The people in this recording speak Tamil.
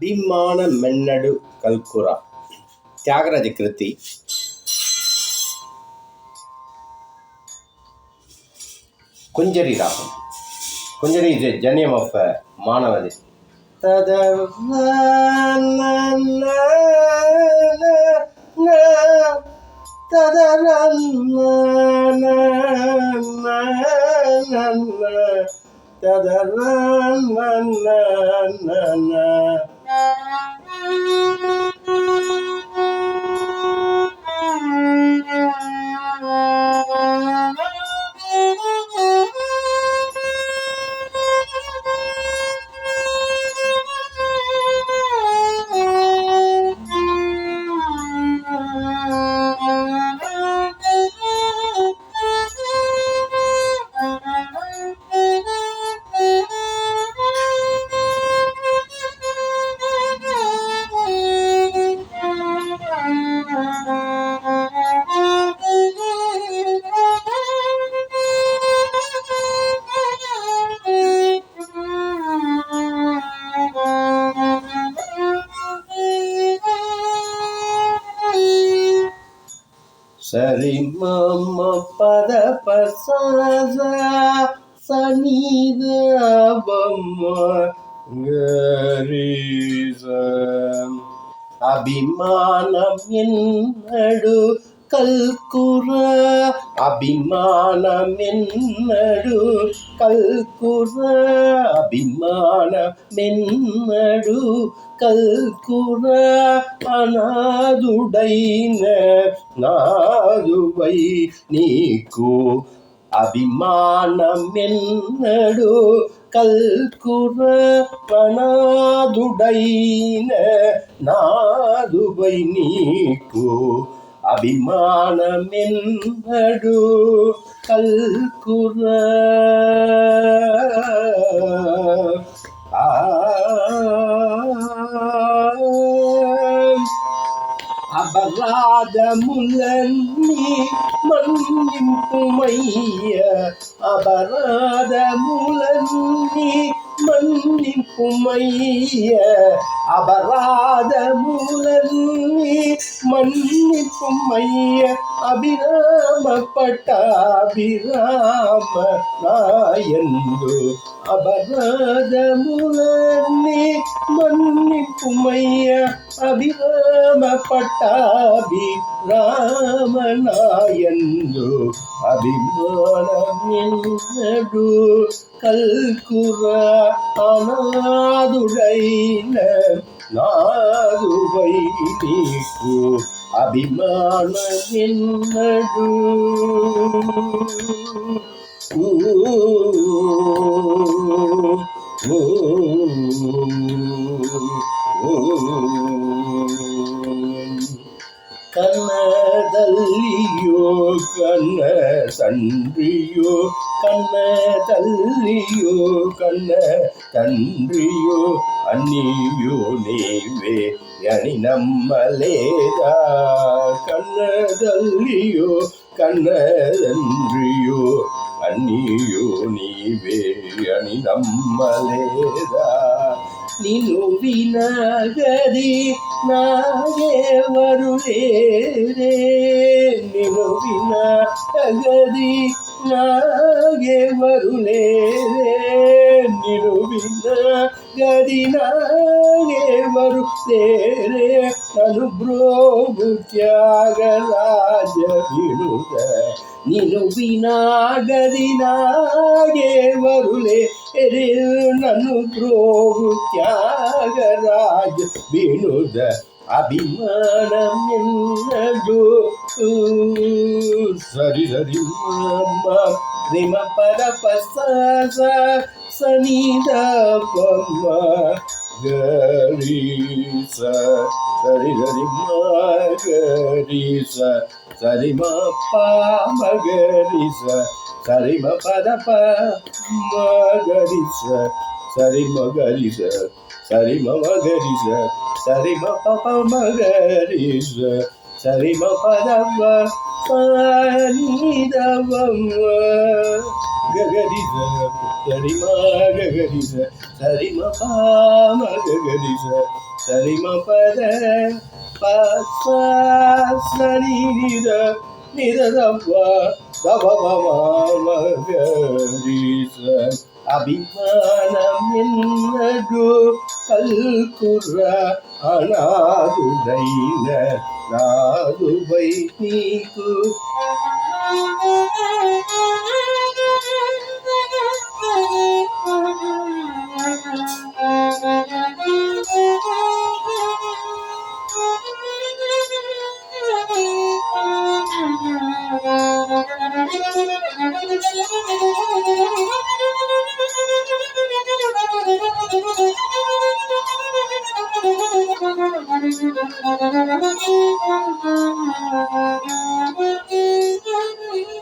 ಭೀಮಾನ ಮೆನ್ನಡು ಕಲ್ಕುರ Tyagaraja kriti Kunjari ragam Kunjari is a janyam of Manavati ತದ ತದ Mm-hmm. ஆஃப் மானவதி சரி மம பத பசாச சனித அபிமானம் என்னடு கல்குற அபிமானம் என்னடு கல்குற அபிமானம் என்னடு கல்குற அனாதுடைன நாதுவை நீக்கு அபிமானம் என்னடு கல்குற பணாதுடைன நாதுவை நீக்கு அபிமானமென்படு கல்குற. ஆ. அபராதமுலன்னி மன்னிப்புமைய. அபராதமுலன்னி மன்னிப்புமைய அபராத மூலி மன்னிப்புமைய அபிராம பட்டாபிராம நாயந்து அபராத மூலி மன்னிப்புமைய அபிராம பட்டாபி அபிமானமென்னடு கல்குற அநாதுடைன நாதுவை நீக்கு. அபிமானமென்னடு ஊ கண்ணதல்லியோ கண்ண சன்றியோ கண்ண தல்லியோ கண்ண தன்றியோ அன்னியோ நீவே அணி நம்மலேதா? கண்ணதல்லியோ கண்ணதன்றியோ அன்னியோ நீவே அணி நம்மலேதா? ವಿನಗದಿ ನಾಗೆ ಬರುಳೇರೆ ನೀನು ವಿನಗದಿ ನಾಗೆ ಬರುಳೇರೆ ನೀನು ವಿನಗದಿ ನಾಗೆ ಬರುತ್ತೇರೆ ನಾನು ಬ್ರೋಗು ತ್ಯಾಗರಾಜ ಬಿಡುದ ನೀನು ವಿನಾಗದಿನಾಗೆ ಬರುಲೆ ಎರೆ ನನ್ನು ಪ್ರೋಗು ತ್ಯಾಗರಾಜ ಬಿಡುದ ಅಭಿಮಾನಂ ಎನ್ನದು ಸರಿ ಸರಿ ಮಮ್ಮ ರಿಮ ಪದ ಪಸ ಸನಿದ ಪಮ್ಮ கரிசா சரி சரி மகரிசா சரி மப்பா மகரிசா சரி மபதப மகரிசா சரி மகரிசா சரி மகரிசா சரி மபப மகரிசா சரி மபதப பனிதவம் ககரி ச சரி ம ககரி ச சரி ம ப மகரி ச சரிம பத பச சரி நித நிதவ தவமகரீச அபிமானம் என்னது கல்குற அனாதுதைன நாதுவை நீக்கு. Thank you.